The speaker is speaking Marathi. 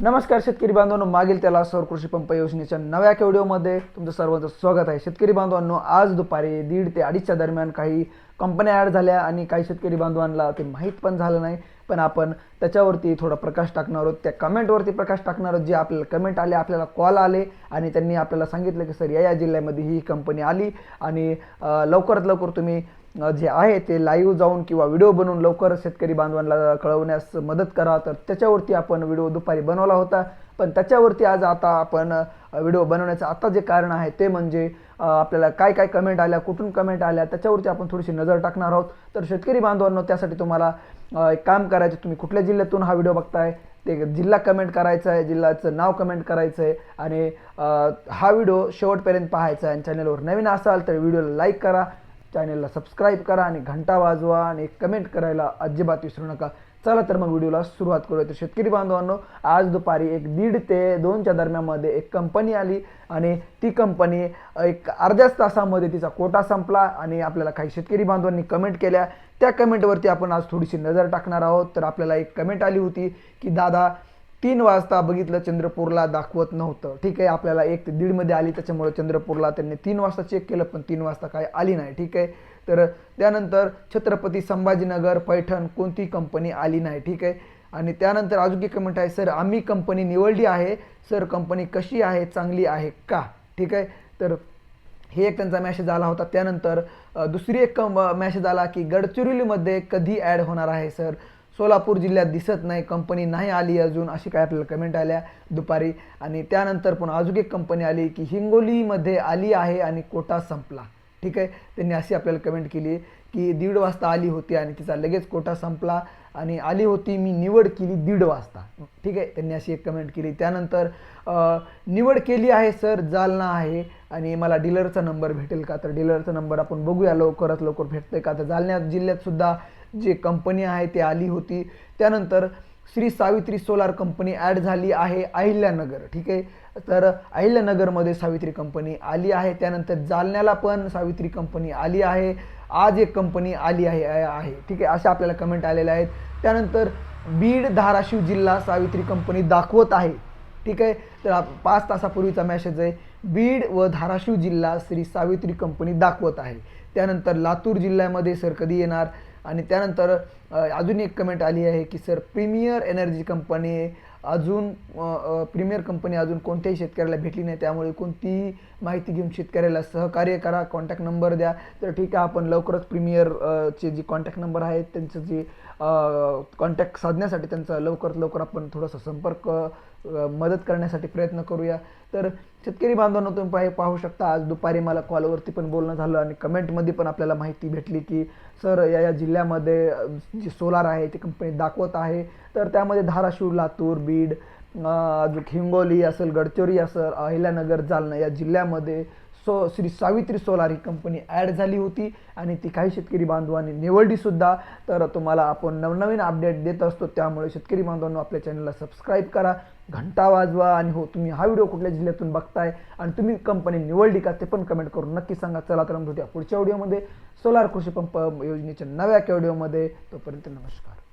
नमस्कार शेतकरी बांधवांनो मागील त्याला सौर कृषी पंप योजनेच्या नव्या व्हिडिओमध्ये तुमचं सर्वांचं स्वागत आहे. शेतकरी बांधवांनो आज दुपारी दीड ते अडीचच्या दरम्यान काही कंपन्या ॲड झाल्या आणि काही शेतकरी बांधवांना ते माहीत पण झालं नाही. पण आपण त्याच्यावरती थोडा प्रकाश टाकणार आहोत. त्या कमेंटवरती प्रकाश टाकणार आहोत. जे आपल्याला कमेंट आले आपल्याला कॉल आले आणि त्यांनी आपल्याला सांगितलं की सर या या जिल्ह्यामध्ये ही कंपनी आली आणि लवकरात लवकर तुम्ही जे आहे ते लाईव्ह जाऊन किंवा व्हिडिओ बनवून लवकर शेतकरी बांधवांना कळवण्यास मदत करा. तर त्याच्यावरती आपण व्हिडिओ दुपारी बनवला होता. पण त्याच्यावरती आज आता आपण व्हिडिओ बनवण्याचं आता जे कारण आहे ते म्हणजे आपल्याला काय काय कमेंट आल्या कुठून कमेंट आल्या त्याच्यावरती आपण थोडीशी नजर टाकणार आहोत. तर शेतकरी बांधवांनो त्यासाठी तुम्हाला एक काम करायचं तुम्ही कुठल्या जिल्ह्यातून हा व्हिडिओ बघताय ते जिल्हा कमेंट करायचं आहे जिल्ह्याचं नाव कमेंट करायचं आहे आणि हा व्हिडिओ शेवटपर्यंत पाहायचा आहे आणि चॅनलवर नवीन असाल तर व्हिडिओला लाईक करा चॅनलला सबस्क्राईब करा आणि घंटा वाजवा आणि कमेंट करायला अजिबात विसरू नका. चला तर मग व्हिडिओला सुरुवात करूया. तर शेतकरी बांधवांनो आज दुपारी एक दीड ते दोनच्या दरम्यानमध्ये एक कंपनी आली आणि ती कंपनी एक अर्ध्याच तासामध्ये तिचा कोटा संपला आणि आपल्याला काही शेतकरी बांधवांनी कमेंट केल्या. त्या कमेंटवरती आपण आज थोडीशी नजर टाकणार आहोत. तर आपल्याला एक कमेंट आली होती की दादा तीन वाजता बघितलं चंद्रपूरला दाखवत नव्हतं. ठीक आहे आपल्याला एक ते दीडमध्ये आली त्याच्यामुळे चंद्रपूरला त्यांनी तीन वाजता चेक केलं पण तीन वाजता काय आली नाही. ठीक आहे? तर त्यानंतर छत्रपती संभाजीनगर पैठण कोणती कंपनी आली नाही. ठीक आहे? आणि त्यानंतर अजून एक कमेंट आहे सर आम्ही कंपनी निवडली आहे. सर कंपनी कशी आहे? चांगली आहे का? ठीक आहे? तर हे एक त्यांचा मॅसेज आला होता. त्यानंतर दुसरी एक मॅसेज आला की गडचिरोलीमध्ये कधी ॲड होणार आहे सर? सोलापूर जिल्ह्यात दिसत नाही कंपनी नाही आली अजून अशी काय आपल्याला कमेंट आल्या दुपारी. आणि त्यानंतर पण अजून एक कंपनी आली की हिंगोलीमध्ये आली आहे आणि कोटा संपला. ठीक आहे? त्यांनी अशी आपल्याला कमेंट केली की दीड वाजता आली होती आणि तिचा लगेच कोटा संपला. आणि आली होती मी निवड केली दीड वाजता. ठीक आहे? त्यांनी अशी एक कमेंट केली. त्यानंतर निवड केली आहे सर. जालना आहे. आणि मला डीलरचा नंबर भेटेल का? तर डीलरचा नंबर आपण बघूया. लवकरात लवकर भेटतोय का? तर जालन्या जिल्ह्यात सुद्धा जे कंपनी आहे ते आली होती. त्यानंतर Shri Savitri solar company add झाली आहे अहिल्यानगर ठीक आहे? तर अहिल्यानगरमध्ये सावित्री कंपनी आली आहे. त्यानंतर जालन्याला पण सावित्री कंपनी आली आहे. आज एक कंपनी आली आहे आहे ठीक आहे? अशा आपल्याला कमेंट आलेल्या आहेत. त्यानंतर बीड धाराशिव जिल्हा सावित्री कंपनी दाखवत आहे ठीक आहे? तर पाच तासापूर्वीचा मॅसेज आहे. बीड व धाराशिव जिल्हा श्री सावित्री कंपनी दाखवत आहे. त्यानंतर लातूर जिल्ह्यामध्ये सर कधी येणार? आणि त्यानंतर अजून एक कमेंट आली आहे की सर प्रीमियर एनर्जी कंपनी अजून प्रीमियर कंपनी अजून कोणत्याही शेतकऱ्याला भेटली नाही. त्यामुळे कोणतीही माहिती घेऊन शेतकऱ्याला सहकार्य करा कॉन्टॅक्ट नंबर द्या. तर ठीक आहे आपण लवकरच प्रीमियर चे जे कॉन्टॅक्ट नंबर आहेत त्यांचं जे कॉन्टॅक्ट साधण्यासाठी त्यांचा लवकरात लवकर आपण थोडासा संपर्क मदत करण्यासाठी प्रयत्न करूया. तर शेतकरी बांधवांना तुम्ही पाहि पाहू शकता आज दुपारी मला कॉलवरती पण बोलणं झालं आणि कमेंटमध्ये पण आपल्याला माहिती भेटली की सर या या जिल्ह्यामध्ये जी सोलार आहे ती कंपनी दाखवत आहे. तर त्यामध्ये धाराशिव लातूर बीड अजून हिंगोली असेल गडचिरोली असेल अहिल्यानगर जालना या जिल्ह्यामध्ये सो श्री सावित्री सोलार ही कंपनी ॲड झाली होती आणि ती काही शेतकरी बांधवांनी निवडलीसुद्धा तर तुम्हाला आपण नवनवीन अपडेट देत असतो त्यामुळे शेतकरी बांधवांनो आपल्या चॅनलला सबस्क्राईब करा घंटा वाजवा आणि हो तुम्ही हा व्हिडिओ कुठल्या जिल्ह्यातून बघताय आणि तुम्ही कंपनी निवडली का ते पण कमेंट करून नक्की सांगा. चला तर भेटूया पुढच्या व्हिडिओमध्ये. सोलार कृषी पंप योजनेच्या नव्या व्हिडिओमध्ये. तोपर्यंत नमस्कार.